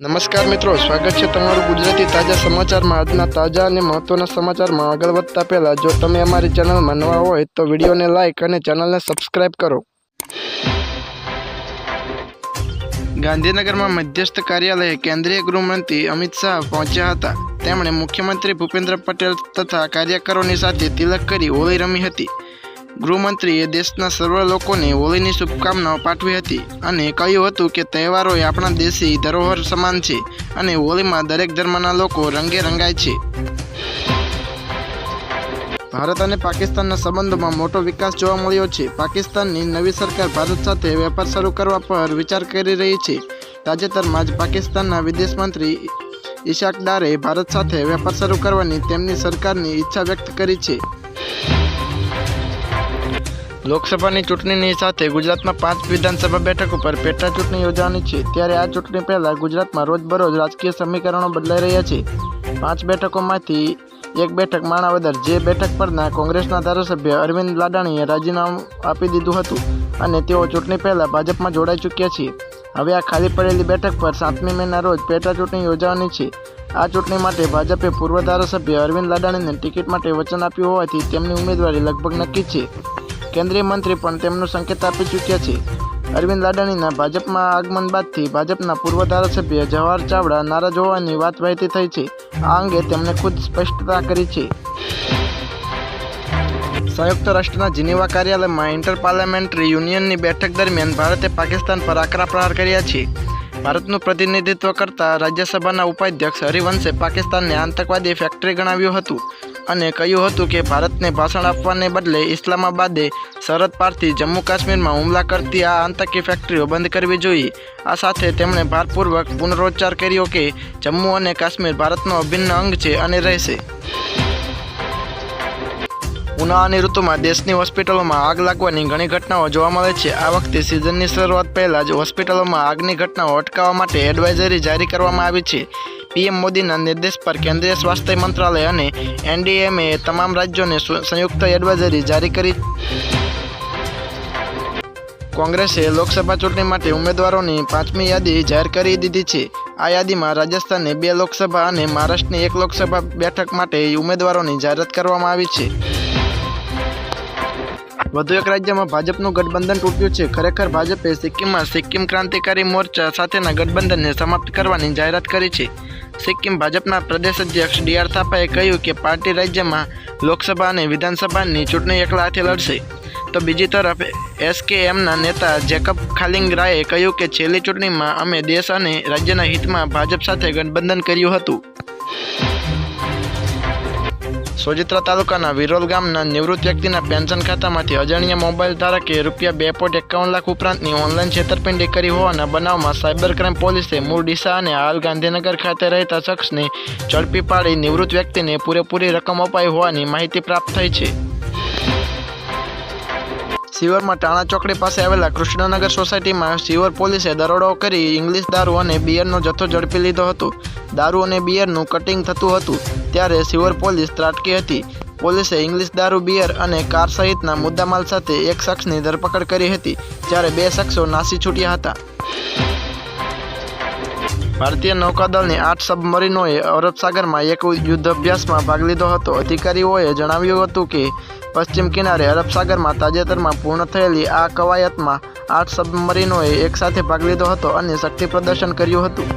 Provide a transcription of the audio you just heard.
નમસ્કાર મિત્રો, સ્વાગત છે તમારું ગુજરાતી તાજા સમાચારમાં. આજના તાજા અને મહત્વના સમાચારમાં આગળ વધતા પહેલા, જો તમે અમારી ચેનલમાં નવા હોય તો વિડીયોને લાઇક અને ચેનલને સબસ્ક્રાઇબ કરો. ગાંધીનગરમાં મધ્યસ્થ કાર્યાલયે કેન્દ્રીય ગૃહમંત્રી અમિત શાહ પહોંચ્યા હતા. તેમણે મુખ્યમંત્રી ભૂપેન્દ્ર પટેલ તથા કાર્યકરોની સાથે તિલક કરી હોળી રમી હતી. ગૃહમંત્રીએ દેશના સર્વ લોકોને હોળીની શુભકામનાઓ પાઠવી હતી અને કહ્યું હતું કે તહેવારો એ આપણા દેશી ધરોહર સમાન છે અને હોળીમાં દરેક ધર્મના લોકો રંગે રંગાય છે. ભારત અને પાકિસ્તાનના સંબંધોમાં મોટો વિકાસ જોવા મળ્યો છે. પાકિસ્તાનની નવી સરકાર ભારત સાથે વેપાર શરૂ કરવા પર વિચાર કરી રહી છે. તાજેતરમાં જ પાકિસ્તાનના વિદેશ મંત્રી ઈશાક ડારે ભારત સાથે વેપાર શરૂ કરવાની તેમની સરકારની ઈચ્છા વ્યક્ત કરી છે. લોકસભાની ચૂંટણીની સાથે ગુજરાતમાં પાંચ વિધાનસભા બેઠકો પર પેટા ચૂંટણી યોજાવાની છે. ત્યારે આ ચૂંટણી પહેલાં ગુજરાતમાં રોજબરોજ રાજકીય સમીકરણો બદલાઈ રહ્યા છે. પાંચ બેઠકોમાંથી એક બેઠક માણાવદર, જે બેઠક પરના કોંગ્રેસના ધારાસભ્ય અરવિંદ લાડાણીએ રાજીનામું આપી દીધું હતું અને તેઓ ચૂંટણી પહેલાં ભાજપમાં જોડાઈ ચૂક્યા છે. હવે આ ખાલી પડેલી બેઠક પર સાતમી મેના રોજ પેટા ચૂંટણી યોજાવાની છે. આ ચૂંટણી માટે ભાજપે પૂર્વ ધારાસભ્ય અરવિંદ લાડાણીને ટિકિટ માટે વચન આપ્યું હોવાથી તેમની ઉમેદવારી લગભગ નક્કી છે. કેન્દ્રીય મંત્રી પણ તેમનો સંકેત આપી ચૂક્યા છે. અરવિંદ લાડાણીના ભાજપમાં આગમન બાદથી ભાજપના પૂર્વ ધારાસભ્ય જવાહર ચાવડા નારાજ હોવાની વાત વહેતી થઈ છે. આ અંગે તેમણે ખુદ સ્પષ્ટતા કરી છે. સંયુક્ત રાષ્ટ્રના જીનીવા કાર્યાલયમાં ઇન્ટર પાર્લામેન્ટરી યુનિયનની બેઠક દરમિયાન ભારતે પાકિસ્તાન પર આકરા પ્રહાર કર્યા છે. ભારતનું પ્રતિનિધિત્વ કરતા રાજ્યસભાના ઉપાધ્યક્ષ હરિવંશે પાકિસ્તાનને આતંકવાદી ફેક્ટરી ગણાવ્યું હતું. અને કહ્યું હતું કે ભારતને ભાષણ આપવાને બદલે ઇસ્લામાબાદે સરહદ પારથી જમ્મુ કાશ્મીરમાં હુમલા કરતી આ આતંકી ફેક્ટરીઓ બંધ કરવી જોઈએ. આ સાથે તેમણે ભારપૂર્વક પુનરોચ્ચાર કર્યો કે જમ્મુ અને કાશ્મીર ભારતનો અભિન્ન અંગ છે અને રહેશે. ઉનાળાની ઋતુમાં દેશની હોસ્પિટલોમાં આગ લાગવાની ઘણી ઘટનાઓ જોવા મળે છે. આ વખતે સિઝનની શરૂઆત પહેલાં જ હોસ્પિટલોમાં આગની ઘટનાઓ અટકાવવા માટે એડવાઇઝરી જારી કરવામાં આવી છે. પીએમ મોદીના નિર્દેશ પર કેન્દ્રીય સ્વાસ્થ્ય મંત્રાલય અને એનડીએમએ તમામ રાજ્યોને સંયુક્ત એડવાઇઝરી જારી કરી કોંગ્રેસે લોકસભા ચૂંટણી માટે ઉમેદવારોની પાંચમી યાદી જાહેર કરી દીધી છે. આ યાદીમાં રાજસ્થાનની બે લોકસભા અને મહારાષ્ટ્રની એક લોકસભા બેઠક માટે ઉમેદવારોની જાહેરાત કરવામાં આવી છે. વધુ એક રાજ્યમાં ભાજપનું ગઠબંધન તૂટ્યું છે. ખરેખર ભાજપે સિક્કિમમાં સિક્કિમ ક્રાંતિકારી મોરચા સાથેના ગઠબંધનને સમાપ્ત કરવાની જાહેરાત કરી છે. સિક્કિમ ભાજપના પ્રદેશ અધ્યક્ષ ડી આર થાપાએ કહ્યું કે પાર્ટી રાજ્યમાં લોકસભા અને વિધાનસભાની ચૂંટણી એકલા હાથે લડશે. તો બીજી તરફ એસકેએમના નેતા જેકબ ખાલિંગરાએ કહ્યું કે છેલ્લી ચૂંટણીમાં અમે દેશ અને રાજ્યના હિતમાં ભાજપ સાથે ગઠબંધન કર્યું હતું. સોજિત્રા તાલુકાના વિરોલ ગામના નિવૃત્ત વ્યક્તિના પેન્શન ખાતામાંથી અજાણ્યા મોબાઈલ ધારકે રૂપિયા બે પોઈન્ટ એકાવન લાખ ઉપરાંતની ઓનલાઈન છેતરપિંડી કરી હોવાના બનાવમાં સાયબર ક્રાઇમ પોલીસે મૂળ ડીસા અને હાલ ગાંધીનગર ખાતે રહેતા શખ્સને ઝડપી પાડી નિવૃત્ત વ્યક્તિને પૂરેપૂરી રકમ અપાઈ હોવાની માહિતી પ્રાપ્ત થઈ છે. સિવરમાં ટાણા ચોકડી પાસે આવેલા કૃષ્ણનગર સોસાયટીમાં સિવર પોલીસે દરોડો કરી ઇંગ્લિશ દારૂ અને બિયરનો જથ્થો ઝડપી લીધો હતો. દારૂ અને બિયરનું કટિંગ થતું હતું ત્યારે સિવર પોલીસ ત્રાટકી હતી. પોલીસે ઇંગ્લિશ દારૂ, બિયર અને કાર સહિતના મુદ્દામાલ સાથે એક શખ્સની ધરપકડ કરી હતી, જ્યારે બે શખ્સો નાસી છૂટ્યા હતા. ભારતીય નૌકાદળની આઠ સબમરીનોએ અરબ સાગરમાં એક યુદ્ધ અભ્યાસમાં ભાગ લીધો હતો. અધિકારીઓએ જણાવ્યું હતું કે પશ્ચિમ કિનારે અરબ સાગરમાં તાજેતરમાં પૂર્ણ થયેલી આ કવાયતમાં આઠ સબમરીનોએ એકસાથે ભાગ લીધો હતો અને શક્તિ પ્રદર્શન કર્યું હતું.